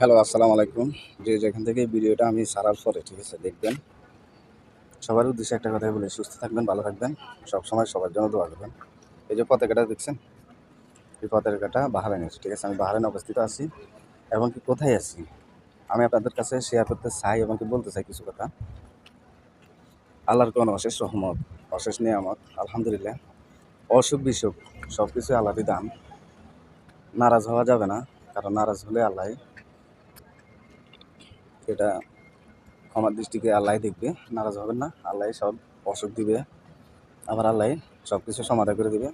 Hello, আসসালামু আলাইকুম। যে যেখান থেকে ভিডিওটা আমি সারার পরে, ঠিক আছে, দেখবেন। সবার উদ্দেশ্যে একটা কথাই বলি, সুস্থ থাকবেন, ভালো থাকবেন সব সময় সবার জন্য দোয়া করবেন। এই যে পতাকাটা দেখছেন? এই পতাকাটা বাহারাইনের ঠিক আছে? আমি বাহারাইনে অবস্থিত আছি, এবং কি কোথায় আছি? আমি আপনাদের কাছে শেয়ার করতে চাই এবং কি বলতে চাই কিছু কথা। আল্লাহর কোন অশেষ রহমত, অশেষ নিয়ামত, আলহামদুলিল্লাহ, অসুখ বিসুখ সব কিছু আল্লাহরই দান। নারাজ হওয়া যাবে না, কারণ নারাজ হলে আল্লাহ এটা ক্ষমার দৃষ্টিকে আল্লাহ দেখবে, নারাজ হবেন না। আল্লাহ সব অসুখ দিবে, আবার আল্লাহ সব কিছু সমাধান করে দিবে।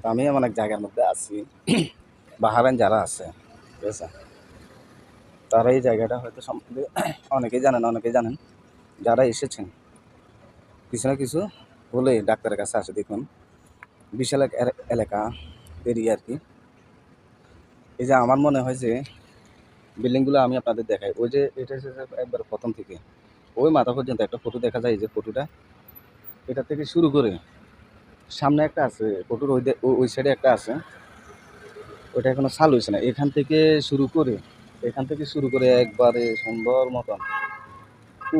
তো আমি এমন এক জায়গার মধ্যে আছি বাহারান যারা আছে, ঠিক আছে? তারা এই জায়গাটা হয়তো সম্বন্ধে অনেকেই জানেন অনেকেই জানেন। যারা এসেছেন, কিছু না কিছু বলে ডাক্তারের কাছে আসে, দেখুন। বিশাল এক এলাকা, এরিয়া আর কি। এই যে আমার মনে হয় যে বিল্ডিংগুলো আমি আপনাদের দেখাই। ওই যে এটা হচ্ছে একবার প্রথম থেকে। ওই মাথা পর্যন্ত একটা ফটো দেখা যায় যে ফটোটা। এটা থেকে শুরু করে সামনে একটা আছে, ফটোর ওই ওই সাইডে একটা আছে। ওটা এখনও চালু হয়েছে না। এখান থেকে শুরু করে, এখান থেকে শুরু করে একবারে সুন্দর মতন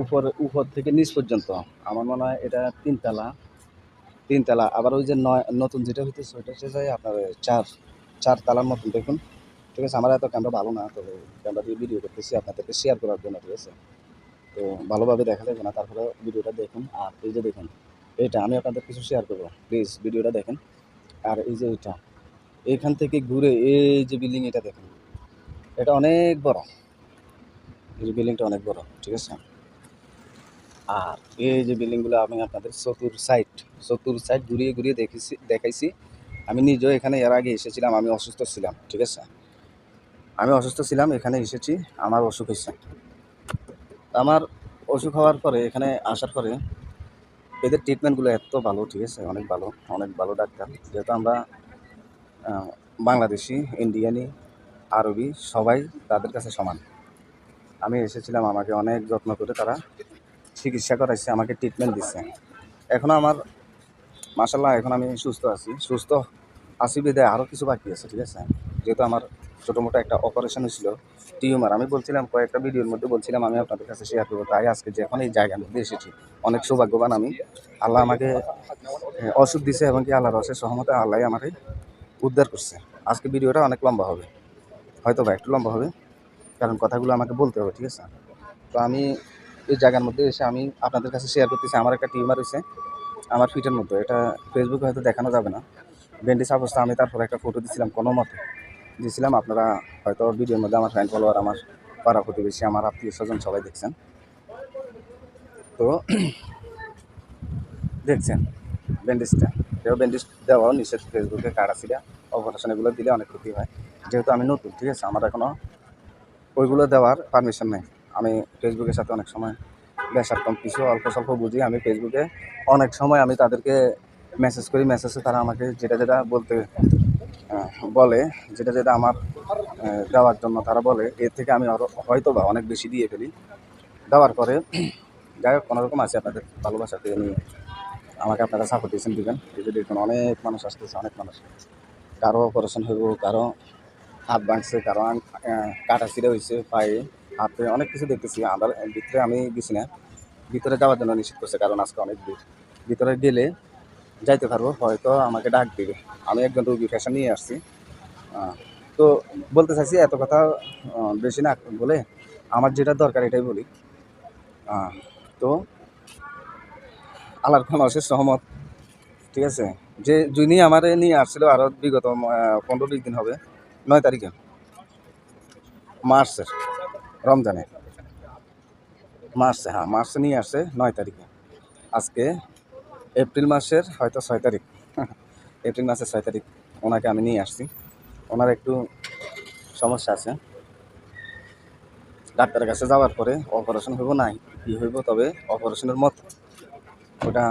উপর উপর থেকে নিচ পর্যন্ত। আমার মনে হয় এটা তিনতলা তিনতলা। আবার ওই যে নয় নতুন যেটা হইতেছে, ওইটা হচ্ছে যে আপনার চার চার তালার মতন দেখুন। ঠিক আছে, আমার এত ক্যামেরা ভালো না, তো ক্যামেরা দিয়ে ভিডিও করতেছি, আপনাদেরকে শেয়ার করার জন্য, ঠিক আছে? তো ভালোভাবে দেখা যাবে না, তারপরে ভিডিওটা দেখুন, আর এই যে দেখুন এটা আমি আপনাদের কিছু শেয়ার করব প্লিজ ভিডিওটা দেখেন। আর এই যে এটা এখান থেকে ঘুরে এই যে বিল্ডিং এটা দেখুন, এটা অনেক বড়। এই যে বিল্ডিংটা অনেক বড়, ঠিক আছে? আর এই যে বিল্ডিংগুলো আমি আপনাদের চতুর সাইড চতুর সাইড ঘুরিয়ে ঘুরিয়ে দেখেছি, দেখাইছি। আমি নিজেও এখানে এর আগে এসেছিলাম, আমি অসুস্থ ছিলাম, ঠিক আছে? আমি অসুস্থ ছিলাম, এখানে এসেছি, আমার অসুখ হয়েছে। আমার অসুখ হওয়ার পরে, এখানে আসার পরে, এদের ট্রিটমেন্টগুলো এত ভালো, ঠিক আছে? অনেক ভালো অনেক ভালো ডাক্তার। যেহেতু আমরা বাংলাদেশি ইন্ডিয়ানি আরবি, সবাই তাদের কাছে সমান। আমি এসেছিলাম, আমাকে অনেক যত্ন করে তারা চিকিৎসা করাইছে, আমাকে ট্রিটমেন্ট দিচ্ছে এখন আমার মাসাল্লাহ এখন আমি সুস্থ আছি। সুস্থ আছি বিদায় আরও কিছু বাকি আছে, ঠিক আছে? যেহেতু আমার ছোটো মোটো একটা অপারেশন হয়েছিল টিউমার আমি বলছিলাম কয়েকটা ভিডিওর মধ্যে বলছিলাম আমি আপনাদের কাছে শেয়ার করব। তাই আজকে যে এখন এই জায়গার মধ্যে এসেছি অনেক সৌভাগ্যবান আমি। আল্লাহ আমাকে আহ, ওষুধ দিছে এবং কি আল্লাহর রসের সহমতে আল্লাহ আমাকে উদ্ধার করছে। আজকে ভিডিওটা অনেক লম্বা হবে। হয়তো বা একটু লম্বা হবে কারণ কথাগুলো আমাকে বলতে হবে ঠিক আছে? তো আমি এই জায়গার মধ্যে এসে আমি আপনাদের কাছে শেয়ার করতেছি। আমার একটা টিউমার হয়েছে আমার ফিটের মধ্যে। এটা ফেসবুকে হয়তো দেখানো যাবে না। ব্যান্ডেজ অবস্থা আমি তারপর একটা ফটো দিছিলাম কোনো মতে। দিয়েছিলাম আপনারা হয়তো ভিডিওর মধ্যে আমার ফ্যান ফলোয়ার আমার পাড়া প্রতিবেশী, আমার আত্মীয় স্বজন সবাই দেখছেন। তো দেখছেন ব্যান্ডেজটা কেউ ব্যান্ডেজ দেওয়াও নিষেধ ফেসবুকে কার্ড কাটাছিলা অপারেশন এগুলো দিলে অনেক ক্ষতি হয়। যেহেতু আমি নতুন, ঠিক আছে? আমার এখনও ওইগুলো দেওয়ার পারমিশন নেই। আমি ফেসবুকের সাথে অনেক সময় বেসার কম কিছু অল্প স্বল্প বুঝি। আমি ফেসবুকে অনেক সময় আমি তাদেরকে মেসেজ করি মেসেজে তারা আমাকে যেটা যেটা বলতে বলে, যেটা যেটা আমার দেওয়ার জন্য তারা বলে, এর থেকে আমি আরও হয়তো বা অনেক বেশি দিয়ে ফেলি। দেওয়ার পরে, যাই হোক কোনোরকম আছে আপনাদের ভালোবাসাতে, আমি আমাকে আপনারা সাপোর্ট দিয়েছেন, দিবেন। এই যে দেখুন, অনেক মানুষ আসতেছে, অনেক মানুষ। কারও অপারেশন হইব, কারও হাত ভাঙছে, কারও কাটা ছিঁড়ে হয়েছে পায়ে, হাতে, অনেক কিছু দেখতেছি। আদার ভিতরে আমি গেছি না। ভিতরে যাওয়ার জন্য নিষেধ করছে, কারণ আজকে অনেক দূর ভিতরে গেলে যাইতে পারব, হয়তো আমাকে ডাক দিবে। আমি একজন রুগী ফ্যাশন নিয়ে আসছি। তো বলতে চাইছি, এত কথা বেশি না বলে আমার যেটা দরকার এটাই বলি। তো আল্লাহর কোন অশেষ সহমত, ঠিক আছে? যে যিনি আমার নিয়ে আসছিল আরও বিগত পনেরো বিশ দিন হবে, নয় তারিখে, মার্চের, রমজানে। মার্চে হ্যাঁ মার্চে নিয়ে আসছে, নয় তারিখে। আজকে এপ্রিল মাসের হয়তো ছয় তারিখ। এপ্রিল মাসের ছয় তারিখ ওনাকে আমি নিয়ে আসছি। ওনার একটু সমস্যা আছে। ডাক্তারের কাছে যাওয়ার পরে অপারেশন হইব নাই কি হইব, তবে অপারেশনের মত। ওটা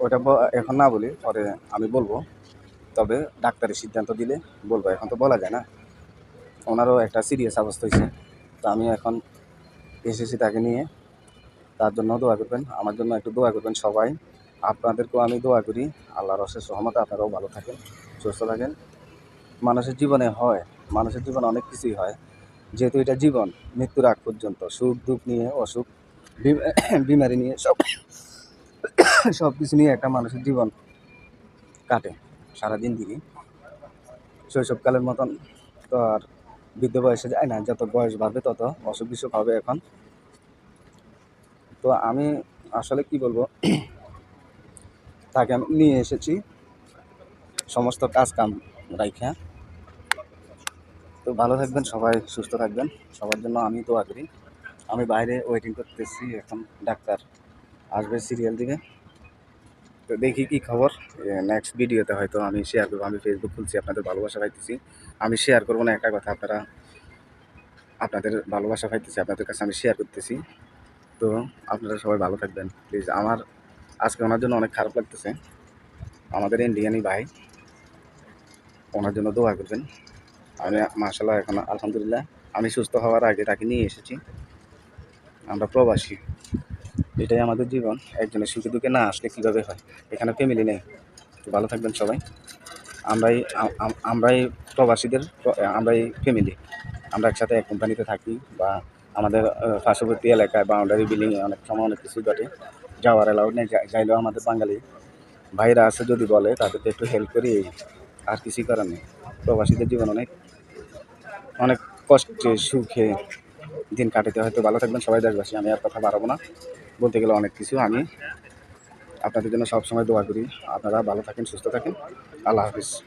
ওটা এখন না বলি, পরে আমি বলব। তবে ডাক্তারের সিদ্ধান্ত দিলে বলব, এখন তো বলা যায় না। ওনারও একটা সিরিয়াস অবস্থা হয়েছে তো আমি এখন এসেছি তাকে নিয়ে। তার জন্য দোয়া করবেন, আমার জন্য একটু দোয়া করবেন সবাই। আপনাদেরকেও আমি দোয়া করি, আল্লাহর অশেষ সহমতে আপনারাও ভালো থাকেন, সুস্থ থাকেন। মানুষের জীবনে হয়, মানুষের জীবনে অনেক কিছুই হয়। যেহেতু এটা জীবন, মৃত্যুর আগ পর্যন্ত সুখ, দুঃখ নিয়ে, অসুখ বিমারি নিয়ে সব সব কিছু নিয়ে একটা মানুষের জীবন কাটে সারাদিন দিকে শৈশবকালের মতন তো আর বৃদ্ধ বয়সে যায় না, যত বয়স বাড়বে তত অসুখ বিসুখ হবে এখন। তো আমি আসলে কি বলব, তাকে আমি নিয়ে এসেছি সমস্ত কাজ কাম রাইখা। তো ভালো থাকবেন সবাই, সুস্থ থাকবেন। সবার জন্য আমি তো করি। আমি বাইরে ওয়েটিং করতেছি এখন ডাক্তার আসবে সিরিয়াল দিবে। তো দেখি কি খবর। নেক্সট ভিডিওতে হয়তো আমি শেয়ার করব। আমি ফেসবুক খুলছি, আপনাদের ভালোবাসা পাইতেছি। আমি শেয়ার করব না একটা কথা আপনারা, আপনাদের ভালোবাসা পাইতেছি, আপনাদের কাছে আমি শেয়ার করতেছি। তো আপনারা সবাই ভালো থাকবেন। প্লিজ আমার আজকে ওনার জন্য অনেক খারাপ লাগতেছে। আমাদের ইন্ডিয়ানই ভাই, ওনার জন্য দোয়া করবেন। আমি মাসাল্লাহ এখন আলহামদুলিল্লাহ, আমি সুস্থ হওয়ার আগে তাকে নিয়ে এসেছি। আমরা প্রবাসী। এটাই আমাদের জীবন। একজনের সুখে দুঃখে না আসলে কীভাবে হয়? এখানে ফ্যামিলি নেই। তো ভালো থাকবেন সবাই। আমরাই, আম- আম- আমরাই প্রবাসীদের প্র- আমরাই ফ্যামিলি আমরা একসাথে এক কোম্পানিতে থাকি বা আমাদের পার্শ্ববর্তী এলাকায় বাউন্ডারি বিল্ডিংয়ে অনেক সময় অনেক কিছু ঘটে। যাওয়ার অ্যালাউড নেই, যা- চাইলেও আমাদের বাঙালি ভাইরা আছে যদি বলে, তাদেরকে একটু হেল্প করি, আর কিছুই করার নেই। প্রবাসীদের জীবন অনেক অনেক কষ্টে, সুখে দিন কাটাতে হয়তো ভালো থাকবেন সবাই দেশবাসী, আমি আর কথা বাড়াবো না। বলতে গেলে অনেক কিছু আমি আপনাদের জন্য সবসময় দোয়া করি। আপনারা ভালো থাকেন, সুস্থ থাকেন। আল্লাহ হাফিজ।